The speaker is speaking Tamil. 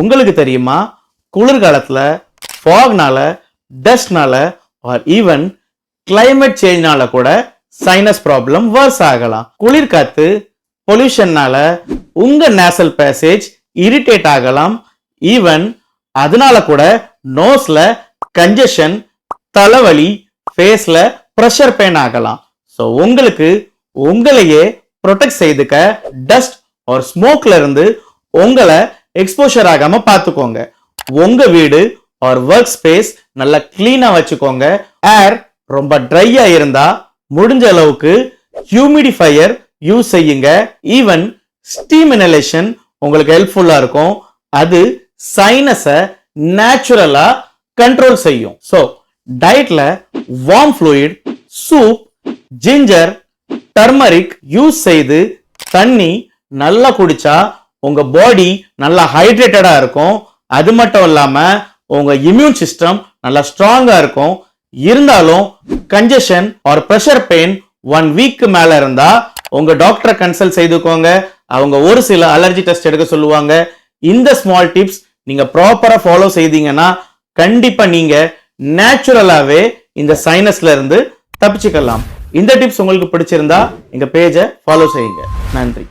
உங்களுக்கு தெரியுமா? குளிர்காலத்தில் ஃபாக்னால டஸ்ட்னால ஆர் ஈவன் கிளைமேட் சேஞ்ச்னால கூட சைனஸ் ப்ராப்ளம் வர்ஸ் ஆகலாம். குளிர்காத்து பொல்யூஷன்னால உங்க நேசல் பேசேஜ் இரிட்டேட் ஆகலாம். ஈவன் அதனால கூட நோஸ்ல கஞ்சஷன் தலைவலி ஃபேஸ்ல ப்ரெஷர் பெயின் ஆகலாம். ஸோ உங்களுக்கு உங்களையே ப்ரொடெக்ட் செய்துக்க டஸ்ட் ஒரு ஸ்மோக்ல இருந்து உங்களை எக்ஸ்போஷர் ஆகாம பார்த்துக்கோங்க உங்க வீடு ஆர் ஒர்க் ஸ்பேஸ் நல்லா கிளீனா வச்சுக்கோங்க. ஏர் ரொம்ப ட்ரையா இருந்தா முடிஞ்ச அளவுக்கு ஹியூமிடிஃபையர் யூஸ் செய்யுங்க. ஈவன் ஸ்டீம் இனலேஷன் உங்களுக்கு ஹெல்ப்ஃபுல்லா இருக்கும். அது சைனஸை நேச்சுரலா கண்ட்ரோல் செய்யும். ஸோ டயட்ல warm fluid soup ginger turmeric use செய்து தண்ணி நல்லா குடிச்சா உங்க பாடி நல்லா ஹைட்ரேட்டடா இருக்கும். அது மட்டும் இல்லாம உங்க இம்யூன் சிஸ்டம் நல்லா ஸ்ட்ராங்கா இருக்கும். இருந்தாலும் congestion or pressure pain one week மேல இருந்தா உங்க டாக்டரை கன்சல்ட் செய்துக்கோங்க. அவங்க ஒரு சில அலர்ஜி டெஸ்ட் எடுக்க சொல்லுவாங்க. இந்த ஸ்மால் டிப்ஸ் நீங்க ப்ராப்பரா ஃபாலோ செய்தீங்கன்னா கண்டிப்பா நீங்க நேச்சுரலாவே இந்த சைனஸ்ல இருந்து தப்பிச்சுக்கலாம். இந்த டிப்ஸ் உங்களுக்கு பிடிச்சிருந்தா எங்க பேஜை ஃபாலோ செய்யுங்க. நன்றி.